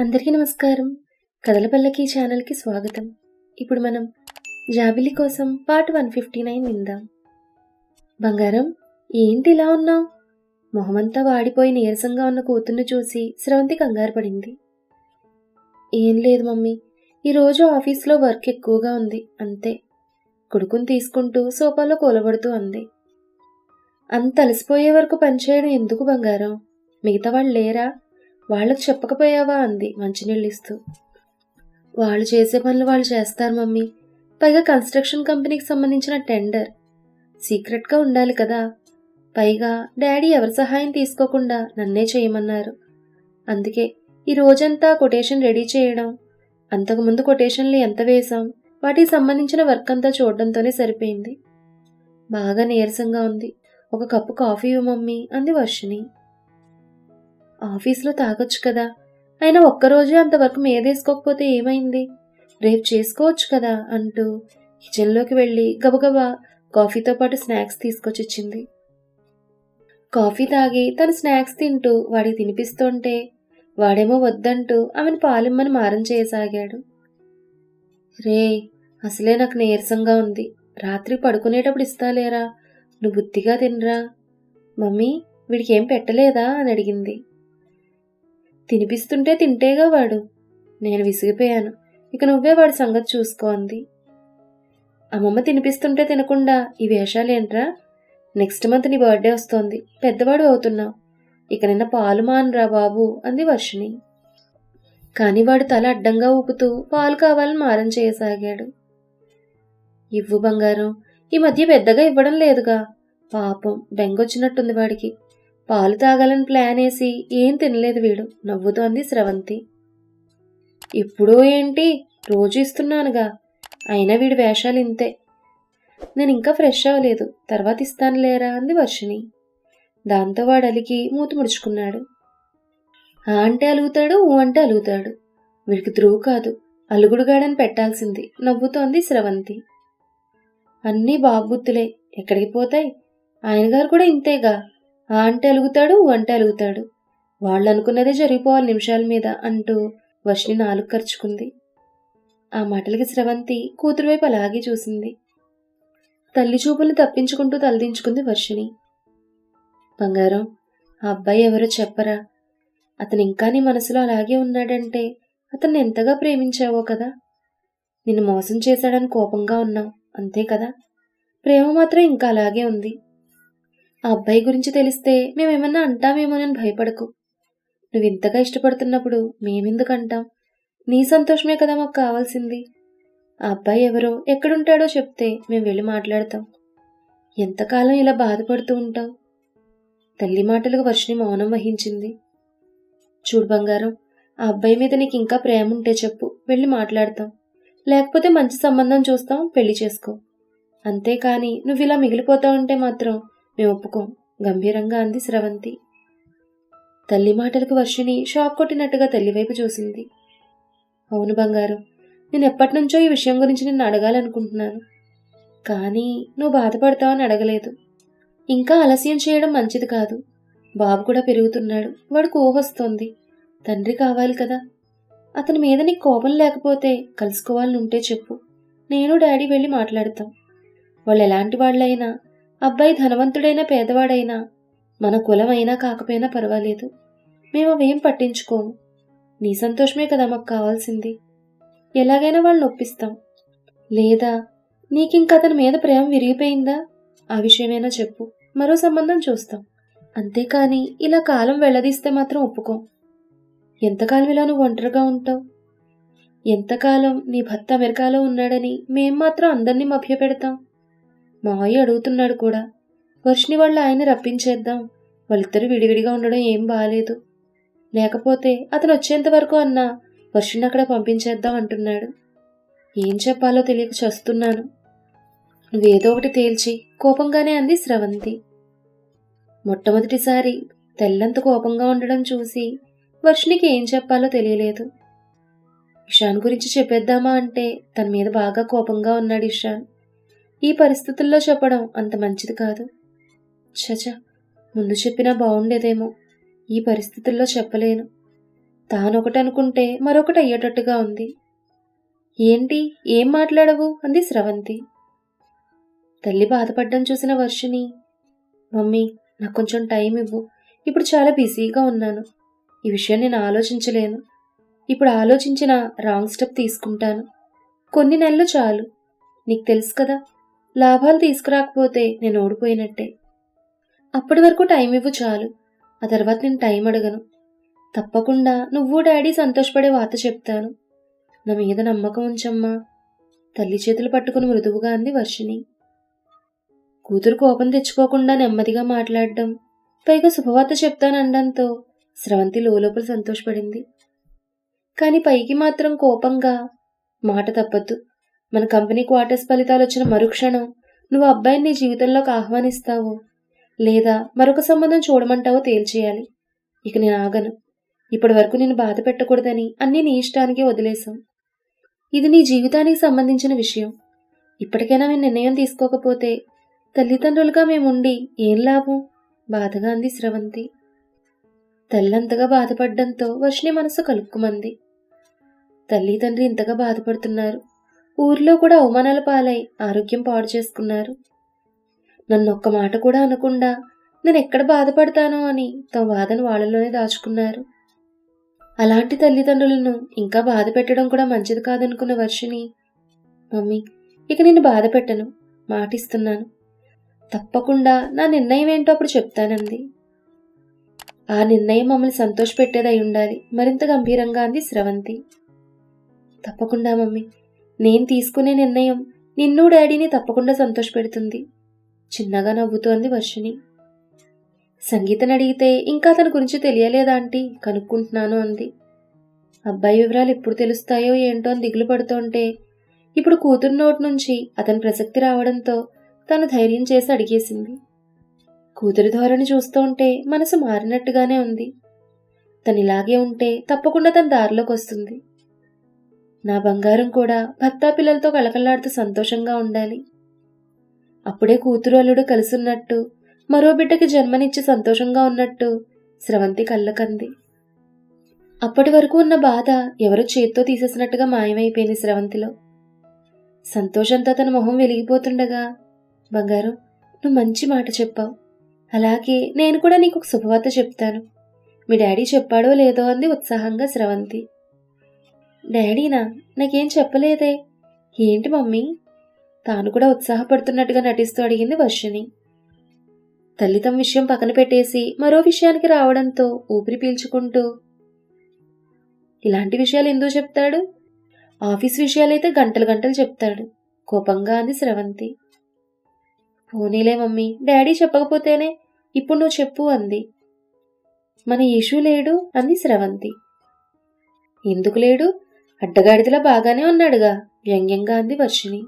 అందరికీ నమస్కారం. కథల పల్లకి ఛానల్కి స్వాగతం. ఇప్పుడు మనం జాబిలి కోసం పార్ట్ వన్ ఫిఫ్టీ నైన్ విందాం. బంగారం ఏంటి ఇలా ఉన్నావు? మొహమంతా వాడిపోయి నీరసంగా ఉన్న కూతుర్ని చూసి స్రవంతి కంగారు పడింది. ఏం లేదు మమ్మీ ఈరోజు ఆఫీస్లో వర్క్ ఎక్కువగా ఉంది అంతే. కొడుకుని తీసుకుంటూ సోఫాలో కూలబడుతూ అంది. అంత అలసిపోయే వరకు పనిచేయడం ఎందుకు బంగారం? మిగతా వాళ్ళు లేరా? వాళ్ళకి చెప్పకపోయావా అంది మంచినీళ్ళు ఇస్తూ. వాళ్ళు చేసే పనులు వాళ్ళు చేస్తారు మమ్మీ. పైగా కన్స్ట్రక్షన్ కంపెనీకి సంబంధించిన టెండర్. సీక్రెట్గా ఉండాలి కదా. పైగా డాడీ ఎవరి సహాయం తీసుకోకుండా నన్నే చేయమన్నారు. అందుకే ఈ రోజంతా కొటేషన్ రెడీ చేయడం అంతకుముందు కొటేషన్లు ఎంత వేశాం వాటికి సంబంధించిన వర్క్ అంతా చూడడంతోనే సరిపోయింది. బాగా నీరసంగా ఉంది. ఒక కప్పు కాఫీ మమ్మీ అంది వర్షిని ఆఫీస్లో తాగొచ్చు కదా. అయినా ఒక్కరోజే అంతవరకు మీదేసుకోకపోతే ఏమైంది? రేపు చేసుకోవచ్చు కదా అంటూ కిచెన్లోకి వెళ్ళి గబగబా కాఫీతో పాటు స్నాక్స్ తీసుకొచ్చిచ్చింది కాఫీ తాగి తను స్నాక్స్ తింటూ వాడికి తినిపిస్తుంటే వాడేమో వద్దంటూ ఆమెను పాలిమ్మని మారం చేయసాగాడు. రే అసలే నాకు నీరసంగా ఉంది. రాత్రి పడుకునేటప్పుడు ఇస్తాలేరా? నువ్వు బుద్ధిగా తినరా? మమ్మీ వీడికి ఏం పెట్టలేదా? అని అడిగింది. తినిపిస్తుంటే తింటేగా వాడు. నేను విసిగిపోయాను. ఇక నువ్వే వాడి సంగతి చూసుకో అంది. అమ్మమ్మ తినిపిస్తుంటే తినకుండా ఈ వేషాలేంట్రా నెక్స్ట్ మంత్ నీ బర్త్డే వస్తోంది. పెద్దవాడు అవుతున్నావు. ఇక నిన్న పాలు మానరా బాబు అంది వర్షిణి. కాని వాడు తల అడ్డంగా ఊపుతూ పాలు కావాలని మారం చేయసాగాడు. ఇవ్వు బంగారం. ఈ మధ్య పెద్దగా ఇవ్వడం లేదుగా. పాపం బెంగొచ్చినట్టుంది వాడికి. పాలు తాగాలని ప్లాన్ వేసి ఏం తినలేదు వీడు నవ్వుతోంది స్రవంతి. ఇప్పుడు ఏంటి? రోజు ఇస్తున్నానుగా. అయినా వీడి వేషాలు ఇంతే. నేను ఇంకా ఫ్రెష్ అవ్వలేదు. తర్వాత ఇస్తాను లేరా? అంది వర్షిణి. దాంతో వాడు అలికి మూతి ముడుచుకున్నాడు. ఆ అంటే అలుగుతాడు ఊ అంటే అలుగుతాడు. వీడికి ధ్రువు కాదు. అలుగుడుగాడని పెట్టాల్సింది నవ్వుతోంది స్రవంతి. అన్నీ బాబుద్దులే ఎక్కడికి పోతాయి? ఆయన గారు కూడా ఇంతేగా. ఆ అంటే అలుగుతాడు అంటే అలుగుతాడు. వాళ్ళు అనుకున్నదే జరిగిపోవాలి నిమిషాల మీద అంటూ వర్షిని నాలుగు ఖర్చుకుంది ఆ మాటలకి స్రవంతి కూతురు వైపు అలాగే చూసింది. తల్లి చూపుల్ని తప్పించుకుంటూ తలదించుకుంది వర్షిని బంగారం ఆ అబ్బాయి ఎవరో చెప్పరా? అతను ఇంకా నీ మనసులో అలాగే ఉన్నాడంటే అతన్ని ఎంతగా ప్రేమించావో కదా? నిన్ను మోసం చేశాడని కోపంగా ఉన్నావు అంతే కదా? ప్రేమ మాత్రం ఇంకా అలాగే ఉంది. ఆ అబ్బాయి గురించి తెలిస్తే మేమేమన్నా అంటామేమోనని భయపడకు. నువ్వు ఇంతగా ఇష్టపడుతున్నప్పుడు మేమెందుకంటాం? నీ సంతోషమే కదా మాకు కావాల్సింది. ఆ అబ్బాయి ఎవరో ఎక్కడుంటాడో చెప్తే మేము వెళ్ళి మాట్లాడతాం. ఎంతకాలం ఇలా బాధపడుతూ ఉంటాం? తల్లి మాటలకు వర్షిని మౌనం వహించింది. చూడు బంగారం ఆ అబ్బాయి మీద నీకు ఇంకా ప్రేమ ఉంటే చెప్పు వెళ్ళి మాట్లాడతాం. లేకపోతే మంచి సంబంధం చూస్తాం పెళ్ళి చేసుకో. అంతేకాని నువ్వు ఇలా మిగిలిపోతావంటే మాత్రం మేము ఒప్పుకోం గంభీరంగా అంది స్రవంతి. తల్లి మాటలకు వర్షిని షాక్ కొట్టినట్టుగా తల్లివైపు చూసింది. అవును బంగారం నేను ఎప్పటి నుంచో ఈ విషయం గురించి నిన్ను అడగాలనుకుంటున్నాను. కానీ నువ్వు బాధపడతావని అడగలేదు. ఇంకా ఆలస్యం చేయడం మంచిది కాదు. బాబు కూడా పెరుగుతున్నాడు. వాడికి ఊహొస్తోంది తండ్రి కావాలి కదా. అతని మీద నీకు కోపం లేకపోతే కలుసుకోవాలని ఉంటే చెప్పు. నేను డాడీ వెళ్ళి మాట్లాడతాం. వాళ్ళు ఎలాంటి వాళ్ళైనా అబ్బాయి ధనవంతుడైనా పేదవాడైనా మన కులమైనా కాకపోయినా పర్వాలేదు. మేము అవేం పట్టించుకోము. నీ సంతోషమే కదా మాకు కావాల్సింది. ఎలాగైనా వాళ్ళని ఒప్పిస్తాం. లేదా నీకింక అతని మీద ప్రేమ విరిగిపోయిందా? ఆ విషయమైనా చెప్పు. మరో సంబంధం చూస్తాం. అంతేకాని ఇలా కాలం వెళ్ళదీస్తే మాత్రం ఒప్పుకోం. ఎంతకాలం ఇలా నువ్వు ఒంటరిగా ఉంటావు? ఎంతకాలం నీ భర్త అమెరికాలో ఉన్నాడని మేం మాత్రం అందరినీ మభ్యపెడతాం. మావయ్య అడుగుతున్నాడు కూడా. వర్షిని వాళ్ళ ఆయన రప్పించేద్దాం. వాళ్ళిద్దరూ విడివిడిగా ఉండడం ఏం బాగాలేదు లేకపోతే అతను వచ్చేంత వరకు అన్నా వర్షిని అక్కడ పంపించేద్దాం అంటున్నాడు. ఏం చెప్పాలో తెలియక చస్తున్నాను. నువ్వేదో ఒకటి తేల్చి కోపంగానే అంది స్రవంతి. మొట్టమొదటిసారి తెల్లంత కోపంగా ఉండడం చూసి వర్షినికి ఏం చెప్పాలో తెలియలేదు. ఇషాన్ గురించి చెప్పేద్దామా అంటే తన మీద బాగా కోపంగా ఉన్నాడు ఇషాన్. ఈ పరిస్థితుల్లో చెప్పడం అంత మంచిది కాదు. చచ ముందు చెప్పినా బాగుండేదేమో ఈ పరిస్థితుల్లో చెప్పలేను. తానొకటి అనుకుంటే మరొకటి అయ్యేటట్టుగా ఉంది. ఏంటి? ఏం మాట్లాడవు? అంది స్రవంతి. తల్లి బాధపడ్డం చూసిన వర్షిని మమ్మీ నాకు కొంచెం టైం ఇవ్వు. ఇప్పుడు చాలా బిజీగా ఉన్నాను. ఈ విషయం నేను ఆలోచించలేను. ఇప్పుడు ఆలోచించిన రాంగ్ స్టెప్ తీసుకుంటాను. కొన్ని నెలలు చాలు. నీకు తెలుసు కదా లాభాలు తీసుకురాకపోతే నేను ఓడిపోయినట్టే. అప్పటి వరకు టైం ఇవ్వు చాలు. ఆ తర్వాత నేను టైం అడగను. తప్పకుండా నువ్వు డాడీ సంతోషపడే వార్త చెప్తాను. నా మీద నమ్మకం ఉంచమ్మా. తల్లి చేతులు పట్టుకుని మృదువుగా అంది వర్షిని కూతురు కోపం తెచ్చుకోకుండా నెమ్మదిగా మాట్లాడడం పైగా శుభవార్త చెప్తానండంతో స్రవంతి లోపల సంతోషపడింది. కాని పైకి మాత్రం కోపంగా మాట తప్పద్దు మన కంపెనీ క్వార్టర్స్ ఫలితాలు వచ్చిన మరుక్షణం నువ్వు అబ్బాయిని నీ జీవితంలోకి ఆహ్వానిస్తావో. లేదా మరొక సంబంధం చూడమంటావో తేల్చేయాలి. ఇక నేను ఆగను. ఇప్పటి వరకు నేను బాధ పెట్టకూడదని అన్నీ నీ ఇష్టానికే వదిలేశాం. ఇది నీ జీవితానికి సంబంధించిన విషయం. ఇప్పటికైనా మేము నిర్ణయం తీసుకోకపోతే తల్లిదండ్రులుగా మేముండి ఏం లాభం? బాధగా అంది స్రవంతి. తల్లంతగా బాధపడ్డంతో వర్షిని మనసు కలుక్కుమంది. తల్లి తండ్రి ఇంతగా బాధపడుతున్నారు. ఊర్లో కూడా అవమానాల పాలై ఆరోగ్యం పాడు చేసుకున్నారు. నన్ను ఒక్క మాట కూడా అనకుండా నేను ఎక్కడ బాధపడతానో అని తమ బాధను వాళ్ళలోనే దాచుకున్నారు. అలాంటి తల్లిదండ్రులను ఇంకా బాధ పెట్టడం కూడా మంచిది కాదనుకున్న వర్షిని మమ్మీ ఇక నేను బాధ పెట్టను మాటిస్తున్నాను. తప్పకుండా నా నిర్ణయం ఏంటో అప్పుడు చెప్తానంది. ఆ నిర్ణయం మమ్మల్ని సంతోషపెట్టేదై ఉండాలి మరింత గంభీరంగా అంది స్రవంతి తప్పకుండా మమ్మీ నేను తీసుకునే నిర్ణయం నిన్ను డాడీని తప్పకుండా సంతోషపెడుతుంది. చిన్నగా నవ్వుతోంది వర్షిణి. సంగీతని అడిగితే ఇంకా తన గురించి తెలియలేదా ఆంటీ? కనుక్కుంటున్నాను అంది. అబ్బాయి వివరాలు ఎప్పుడు తెలుస్తాయో ఏంటో అని దిగులు పడుతుంటే ఇప్పుడు కూతురు నోటి నుంచి అతని ప్రసక్తి రావడంతో తను ధైర్యం చేసి అడిగేసింది. కూతురి ధోరణి చూస్తుంటే మనసు మారినట్టుగానే ఉంది. తను ఇలాగే ఉంటే తప్పకుండా తన దారిలోకి వస్తుంది. నా బంగారం కూడా భర్త పిల్లలతో కళకళలాడుతూ సంతోషంగా ఉండాలి. అప్పుడే కూతురు అల్లుడు కలిసున్నట్టు మరో బిడ్డకి జన్మనిచ్చి సంతోషంగా ఉన్నట్టు స్రవంతి కళ్ళకంది అప్పటి వరకు ఉన్న బాధ ఎవరో చేత్తో తీసేసినట్టుగా మాయమైపోయింది స్రవంతిలో. సంతోషంతో తన మొహం వెలిగిపోతుండగా బంగారం నువ్వు మంచి మాట చెప్పావు. అలాగే నేను కూడా నీకు ఒక శుభవార్త చెప్తాను. మీ డాడీ చెప్పాడో లేదో అంది ఉత్సాహంగా స్రవంతి. డాడీనా నాకేం చెప్పలేదే. ఏంటి మమ్మీ? తాను కూడా ఉత్సాహపడుతున్నట్టుగా నటిస్తూ అడిగింది వర్షిని తల్లి తమ విషయం పక్కన పెట్టేసి మరో విషయానికి రావడంతో ఊపిరి పీల్చుకుంటూ ఇలాంటి విషయాలు ఎందుకు చెప్తాడు? ఆఫీస్ విషయాలైతే గంటలు గంటలు చెప్తాడు కోపంగా అంది స్రవంతి పోనీలే మమ్మీ డాడీ చెప్పకపోతేనే ఇప్పుడు నువ్వు చెప్పు అంది. మన ఇష్యూ లేడు అంది స్రవంతి ఎందుకు లేడు? అడ్డగాడిదలా బాగానే ఉన్నాడుగా వ్యంగ్యంగా అంది వర్షిణి.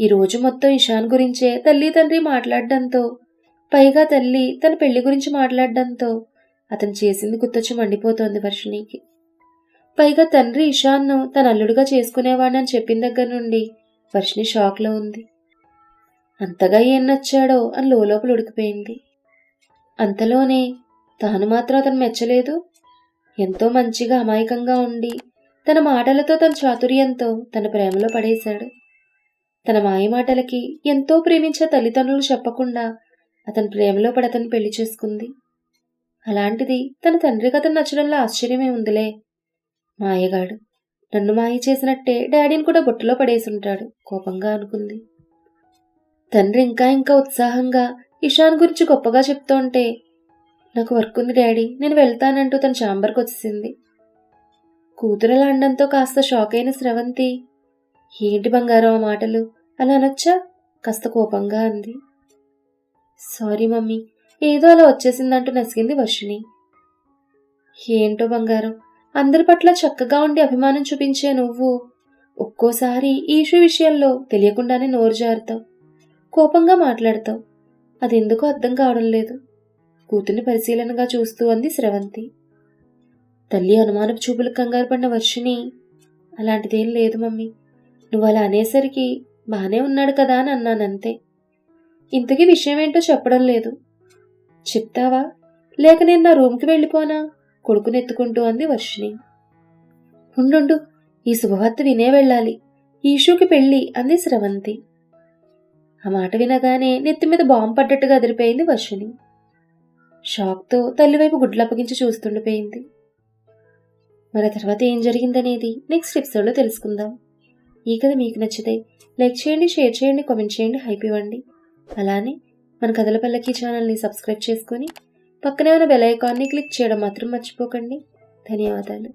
ఈరోజు మొత్తం ఇషాన్ గురించే తల్లి తండ్రి మాట్లాడడంతో పైగా తల్లి తన పెళ్ళి గురించి మాట్లాడడంతో అతను చేసింది గుర్తొచ్చి మండిపోతోంది వర్షిణికి. పైగా తండ్రి ఇషాన్ను తన అల్లుడుగా చేసుకునేవాడని చెప్పిన దగ్గర నుండి వర్షిణి షాక్లో ఉంది. అంతగా ఏం నచ్చాడో అని లోపల ఉడికిపోయింది. అంతలోనే తాను మాత్రం అతను మెచ్చలేదు. ఎంతో మంచిగా అమాయకంగా ఉండి తన మాటలతో తన చాతుర్యంతో తన ప్రేమలో పడేశాడు. తన మాయ మాటలకి ఎంతో ప్రేమించే తల్లిదండ్రులు చెప్పకుండా అతని ప్రేమలో పడతను పెళ్ళి చేసుకుంది. అలాంటిది తన తండ్రికి అతను నచ్చడంలో ఆశ్చర్యమే ఉందిలే. మాయగాడు నన్ను మాయ చేసినట్టే డాడీని కూడా బుట్టలో పడేసుంటాడు కోపంగా అనుకుంది. తండ్రి ఇంకా ఇంకా ఉత్సాహంగా ఇషాన్ గురించి గొప్పగా చెప్తూ ఉంటే నాకు వర్క్ ఉంది డాడీ నేను వెళ్తానంటూ తన ఛాంబర్కి వచ్చేసింది కూతురలా అండంతో కాస్త షాక్ అయిన స్రవంతి ఏంటి బంగారం ఆ మాటలు? అలా అనొచ్చా? కాస్త కోపంగా అంది. సారీ మమ్మీ ఏదో అలా వచ్చేసిందంటూ నసిగింది వర్షిని ఏంటో బంగారం అందరి పట్ల చక్కగా ఉండి అభిమానం చూపించే నువ్వు ఒక్కోసారి ఈషు విషయంలో తెలియకుండానే నోరు జారుతావు కోపంగా మాట్లాడతావు. అదెందుకో అర్థం కావడం లేదు. కూతుర్ని పరిశీలనగా చూస్తూ అంది స్రవంతి. తల్లి అనుమానపు చూపులకు కంగారు పడిన వర్షిని అలాంటిదేం లేదు మమ్మీ. నువ్వు అలా అనేసరికి బానే ఉన్నాడు కదా అని అన్నానంతే. ఇంతకీ విషయం ఏంటో చెప్పడం లేదు. చెప్తావా? లేక నేను నా రూమ్కి వెళ్ళిపోనా? కొడుకునెత్తుకుంటూ అంది వర్షిణి. ఉండుండు ఈ శుభవార్త వినే వెళ్ళాలి. ఈషూకి పెళ్ళి అంది స్రవంతి ఆ మాట వినగానే నెత్తి మీద బాంబు పడ్డట్టుగా అదిరిపోయింది వర్షిణి. షాక్తో తల్లివైపు గుడ్లు అప్పగించి చూస్తుండిపోయింది. మరి తర్వాత ఏం జరిగిందనేది నెక్స్ట్ ఎపిసోడ్లో తెలుసుకుందాం. ఈ కథ మీకు నచ్చితే లైక్ చేయండి షేర్ చేయండి కామెంట్ చేయండి హైప్ ఇవ్వండి. అలానే మన కథల పల్లకి ఛానల్ని సబ్స్క్రైబ్ చేసుకొని పక్కనే ఉన్న బెల్ ఐకాన్ని క్లిక్ చేయడం మాత్రం మర్చిపోకండి. ధన్యవాదాలు.